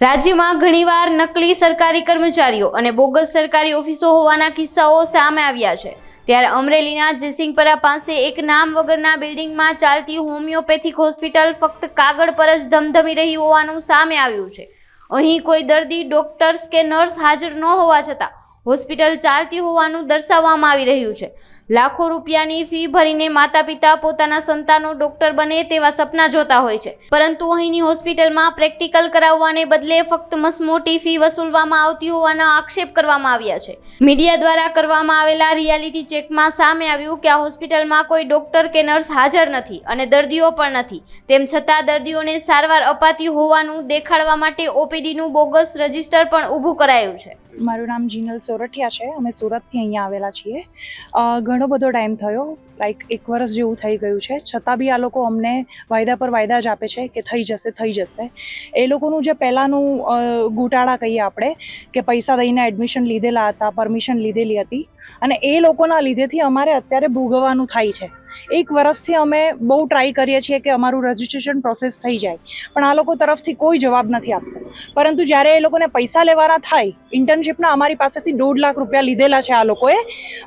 રાજ્યમાં ઘણીવાર નકલી સરકારી કર્મચારીઓ અને બોગસ સરકારી ઓફિસો હોવાના કિસ્સાઓ સામે આવ્યા છે. ત્યારે અમરેલીના જયસિંહપરા પાસે એક નામ વગરના બિલ્ડિંગમાં ચાલતી હોમિયોપેથિક હોસ્પિટલ ફક્ત કાગળ પર જ ધમધમી રહી હોવાનું સામે આવ્યું છે. અહીં કોઈ દર્દી, ડોક્ટર્સ કે નર્સ હાજર ન હોવા છતાં હોસ્પિટલ ચાલતી હોવાનું દર્શાવવામાં આવી રહ્યું છે. લાખો રૂપિયાની ફી ભરીને માતા પિતા પોતાના સંતાનો ડોક્ટર બને તેવા સપના જોતા હોય છે. પરંતુ અહીંની હોસ્પિટલમાં પ્રેક્ટિકલ કરાવવાને બદલે ફક્ત મસમોટી ફી વસૂલવામાં આવતી હોવાના આક્ષેપ કરવામાં આવ્યા છે. મીડિયા દ્વારા કરવામાં આવેલા રિયાલિટી ચેકમાં સામે આવ્યું કે આ હોસ્પિટલમાં કોઈ ડોક્ટર કે નર્સ હાજર નથી અને દર્દીઓ પણ નથી. તેમ છતાં દર્દીઓને સારવાર અપાતી હોવાનું દેખાડવા માટે ઓપીડીનું બોગસ રજિસ્ટર પણ ઊભું કરાયું છે. મારું નામ જીનલ સોરઠિયા છે. અમે સુરતથી અહીંયા આવેલા છીએ. ઘણો બધો ટાઈમ થયો. લાઈક એક વર્ષ જેવું થઈ ગયું છે. છતાં બી આ લોકો અમને વાયદા પર વાયદા જ આપે છે કે થઈ જશે થઈ જશે. એ લોકોનું જે પહેલાંનું ગોટાળા કહીએ આપણે કે પૈસા દઈને એડમિશન લીધેલા હતા પરમિશન લીધેલી હતી. અને એ લોકોના લીધેથી અમારે અત્યારે ભોગવવાનું થાય છે. એક વર્ષથી અમે બહુ ટ્રાય કરીએ છીએ કે અમારું રજિસ્ટ્રેશન પ્રોસેસ થઈ જાય. પણ આ લોકો તરફથી કોઈ જવાબ નથી આપતો. પરંતુ જ્યારે એ લોકોને પૈસા લેવાના થાય ઇન્ટર્નશિપના અમારી પાસેથી દોઢ લાખ રૂપિયા લીધેલા છે આ લોકોએ.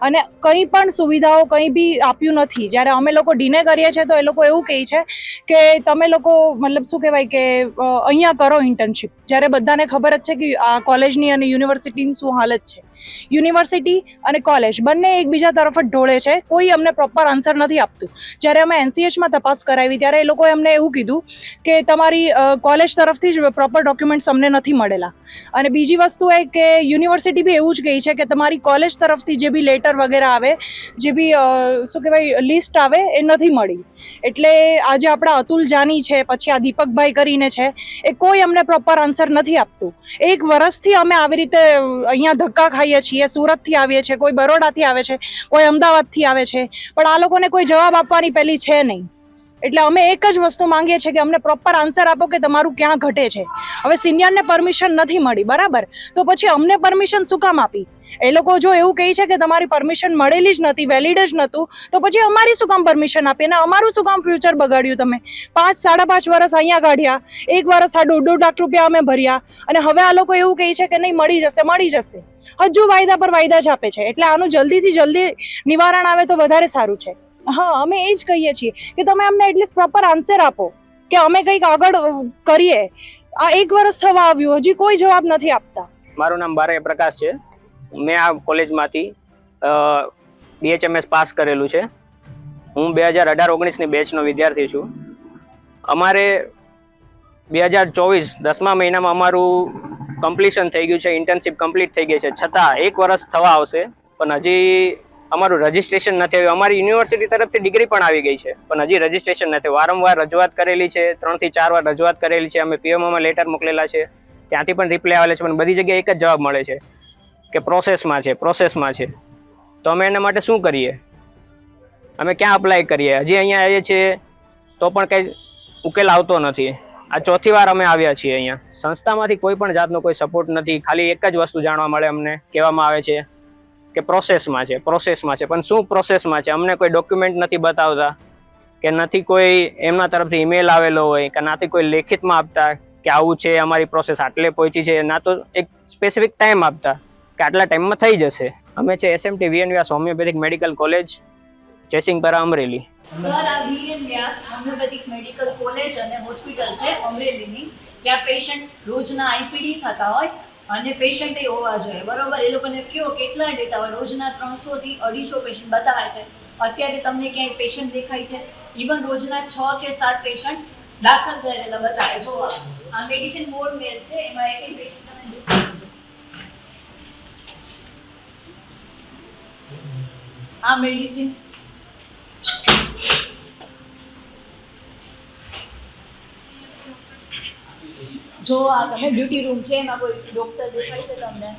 અને કંઈ પણ સુવિધાઓ કંઈ બી આપ્યું નથી. જ્યારે અમે લોકો ડીને કરીએ છીએ તો એ લોકો એવું કહે છે કે તમે લોકો મતલબ શું કહેવાય કે અહીંયા કરો ઇન્ટર્નશિપ જ્યારે બધાને ખબર જ છે કે આ કોલેજની અને યુનિવર્સિટીની શું હાલત છે. યુનિવર્સિટી અને કોલેજ બંને એકબીજા તરફ જ ઢોળે છે. કોઈ અમને પ્રોપર આન્સર નથી આપતું. જ્યારે અમે એનસીએચમાં તપાસ કરાવી ત્યારે એ લોકોએ અમને એવું કીધું કે તમારી કોલેજ તરફથી જ પ્રોપર ડોક્યુમેન્ટ્સ અમને નથી મળેલા. અને બીજી વસ્તુ એ કે યુનિવર્સિટી બી એવું જ કહી છે કે તમારી કોલેજ તરફથી જે બી લેટર વગેરે આવે, જે બી શું કહેવાય, લિસ્ટ આવે એ નથી મળી. એટલે આજે આપણા અતુલ જાની છે, પછી આ દીપકભાઈ કરીને છે, એ કોઈ અમને પ્રોપર આન્સર નથી આપતું. એક વર્ષથી અમે આવી રીતે અહીંયા ધક્કા ખાઈએ છીએ, સુરતથી આવીએ છીએ, કોઈ બરોડાથી આવે છે, કોઈ અમદાવાદથી આવે છે. પણ આ લોકોને કોઈ જવાબ આપવાની પેલી છે નહીં. એટલે અમે એક જ વસ્તુ માંગીએ છીએ કે અમને પ્રોપર આન્સર આપો કે તમારું ક્યાં ઘટે છે. હવે સિનિયરને પરમિશન નથી મળી, બરાબર? તો પછી અમને પરમિશન શું કામ આપી? એ લોકો જો એવું કહે છે કે તમારી પરમિશન મળેલી જ નથી વેલિડ જ નહોતું, તો પછી અમારી શું કામ પરમિશન આપી? અને અમારું શું કામ ફ્યુચર બગાડ્યું તમે? પાંચ, સાડા પાંચ વર્ષ અહીંયા કાઢ્યા, એક વર્ષ આ દોઢ દોઢ લાખ રૂપિયા અમે ભર્યા, અને હવે આ લોકો એવું કહે છે કે નહીં, મળી જશે મળી જશે. હજુ વાયદા પર વાયદા જ આપે છે, એટલે આનું જલ્દીથી જલ્દી નિવારણ આવે તો વધારે સારું છે. હા, અમે એ જ કહીએ છીએ કે તમે અમને એટલીસ્ટ પ્રોપર આન્સર આપો કે અમે કંઈક આગળ કરીએ. આ એક વર્ષ થવા આવ્યું, હજી કોઈ જવાબ નથી આપતા. મારું નામ બારે પ્રકાશ છે. મેં આ કોલેજમાંથી બીએચએમએસ પાસ કરેલું છે. હું બે હજાર અઢાર ઓગણીસની બેચનો વિદ્યાર્થી છું. અમારે બે હજાર ચોવીસ દસમા મહિનામાં અમારું કમ્પ્લીશન થઈ ગયું છે ઇન્ટર્નશીપ કમ્પ્લીટ થઈ ગઈ છે. છતાં એક વર્ષ થવા આવશે, પણ હજી અમારું રજીસ્ટ્રેશન નથી આવ્યું. અમારી યુનિવર્સિટી તરફથી ડિગ્રી પણ આવી ગઈ છે. પણ હજી રજિસ્ટ્રેશન નથી. વારંવાર રજૂઆત કરેલી છે. ત્રણથી ચાર વાર રજૂઆત કરેલી છે. અમે પીએમઓમાં લેટર મોકલેલા છે. ત્યાંથી પણ રિપ્લાય આવેલા છે. પણ બધી જગ્યાએ એક જ જવાબ મળે છે કે પ્રોસેસમાં છે પ્રોસેસમાં છે. તો અમે એના માટે શું કરીએ? અમે ક્યાં અપ્લાય કરીએ? હજી અહીંયા આવીએ છીએ તો પણ કંઈ ઉકેલ આવતો નથી. આ ચોથી વાર અમે આવ્યા છીએ અહીંયા. સંસ્થામાંથી કોઈ પણ જાતનો કોઈ સપોર્ટ નથી. ખાલી એક જ વસ્તુ જાણવા મળે અમને, કહેવામાં આવે છે. કે પ્રોસેસમાં છે પ્રોસેસમાં છે. પણ શું પ્રોસેસમાં છે? અમને કોઈ ડોક્યુમેન્ટ નથી બતાવતા કે નથી કોઈ એમના તરફથી ઈમેલ આવેલો હોય કે નાથી કોઈ લેખિતમાં આપતા કે આવું છે, અમારી પ્રોસેસ આટલે પહોંચી છે. ના તો એક સ્પેસિફિક ટાઈમ આપતા કે આટલા ટાઈમમાં થઈ જશે. અમે છે SMT VN Vyas homeopathic medical college ચેસિંગપરા Amreli. Medical college અને હોસ્પિટલ છે, અમરેલીની. ત્યાં પેશન્ટ રોજના આઈપીડી થતા હોય અને પેશન્ટ એ હોવા જોઈએ. બરોબર? એ લોકોને કયો કેટલા ડેટા હોય? રોજના ત્રણસો થી અઢીસો પેશન્ટ બતાવે છે. અત્યારે તમને ક્યાંય પેશન્ટ દેખાય છે? ઇવન રોજના છ કે સાત પેશન્ટ દાખલ થયેલા બતાવે. જોવા. આ મેડિસિન બોર્ડ મેલ છે. એમાં એક પેશન્ટ તમે આ મેડિસિન જો આ તમે ડ્યુટી રૂમ છે, એમાં કોઈ ડોક્ટર દેખાય છે તમને?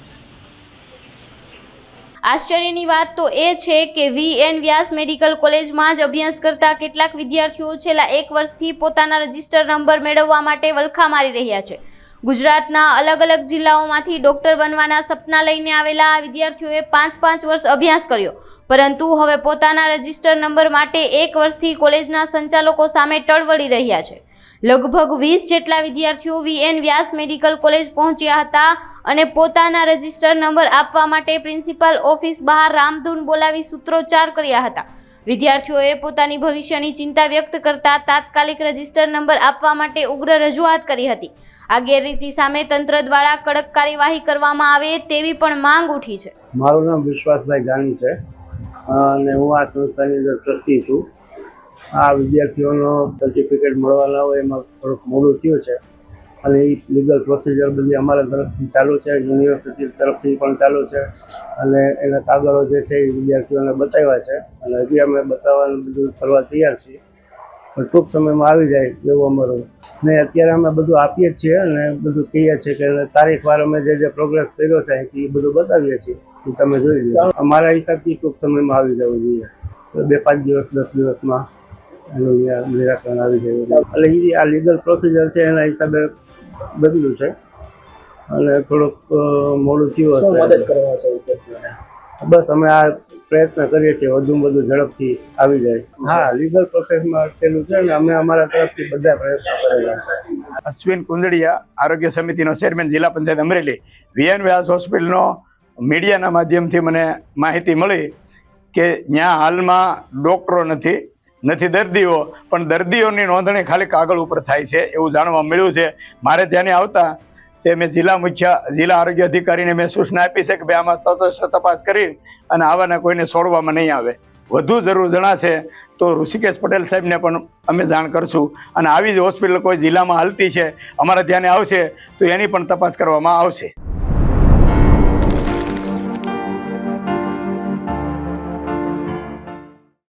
આશ્ચર્યની વાત તો એ છે કે વી એન વ્યાસ મેડિકલ કોલેજમાં જ અભ્યાસ કરતા કેટલાક વિદ્યાર્થીઓ છેલ્લા એક વર્ષથી પોતાના રજિસ્ટર નંબર મેળવવા માટે વલખા મારી રહ્યા છે. ગુજરાતના અલગ અલગ જિલ્લાઓમાંથી ડોક્ટર બનવાના સપના લઈને આવેલા વિદ્યાર્થીઓએ પાંચ પાંચ વર્ષ અભ્યાસ કર્યો. પરંતુ હવે પોતાના રજિસ્ટર નંબર માટે એક વર્ષથી કોલેજના સંચાલકો સામે ટળવળી રહ્યા છે. લગભગ વીસ જેટલા વિદ્યાર્થીઓ વીએન વ્યાસ મેડિકલ કોલેજ પહોંચ્યા હતા અને પોતાના રજિસ્ટર નંબર આપવા માટે પ્રિન્સિપાલ ઓફિસ બહાર રામધૂન બોલાવી સૂત્રોચ્ચાર કર્યા હતા. વિદ્યાર્થીઓએ પોતાની ભવિષ્યની ચિંતા વ્યક્ત કરતા તાત્કાલિક રજિસ્ટર નંબર આપવા માટે ઉગ્ર રજૂઆત કરી હતી. આ ગેરરીતિ સામે તંત્ર દ્વારા કડક કાર્યવાહી કરવામાં આવે તેવી પણ માંગ ઉઠી છે. મારું નામ વિશ્વાસભાઈ ગાણી છે. અને હું આ સંસ્થાની અંદર ટ્રસ્ટી છું. આ વિદ્યાર્થીઓનો સર્ટિફિકેટ મળવાના હોય એમાં થોડુંક મોડું થયું છે. અને એ લીગલ પ્રોસિજર બધી અમારા તરફથી ચાલુ છે યુનિવર્સિટી તરફથી પણ ચાલુ છે. અને એના કાગળો જે છે એ વિદ્યાર્થીઓને બતાવ્યા છે. અને હજી અમે બતાવવાનું બધું કરવા તૈયાર છીએ. પણ ટૂંક સમયમાં આવી જાય એવું અમારું. ને અત્યારે અમે બધું આપીએ જ છીએ અને બધું કહીએ છીએ કે તારીખ વાર અમે જે જે પ્રોગ્રેસ કર્યો છે એ બધું બતાવીએ છીએ. એ તમે જોઈ લો. અમારા હિસાબથી ટૂંક સમયમાં આવી જવું જોઈએ. બે પાંચ દિવસ, દસ દિવસમાં. એનું નિરા- નિરાકરણ આવી ગયું એટલે એ આ લીગલ પ્રોસિજર છે એના હિસાબે બદલ્યું છે. અને થોડુંક મોડું થયું હશે બસ અમે આ પ્રયત્ન કરીએ છીએ વધુમાં વધુ ઝડપથી આવી જાય. હા લીગલ પ્રોસેસમાં અટકેલું છે ને અમે અમારા તરફથી બધા પ્રયત્નો કરેલા છે. અશ્વિન કુંદડિયા આરોગ્ય સમિતિનો ચેરમેન જિલ્લા પંચાયત અમરેલી. વીએન વ્યાસ હોસ્પિટલનો મીડિયાના માધ્યમથી મને માહિતી મળી કે ત્યાં હાલમાં ડૉક્ટરો નથી. નથી દર્દીઓ, પણ દર્દીઓની નોંધણી ખાલી કાગળ ઉપર થાય છે, એવું જાણવા મળ્યું છે. મારે ત્યાંની આવતા તે મેં જિલ્લા મુખ્ય, જિલ્લા આરોગ્ય અધિકારીને મેં સૂચના આપી છે કે ભાઈ આમાં તટસ્થ તપાસ કરી અને આવાના કોઈને છોડવામાં નહીં આવે. વધુ જરૂર જણાશે તો ઋષિકેશ પટેલ સાહેબને પણ અમે જાણ કરશું. અને આવી જ હોસ્પિટલ કોઈ જિલ્લામાં હાલતી છે, અમારા ધ્યાને આવશે તો એની પણ તપાસ કરવામાં આવશે.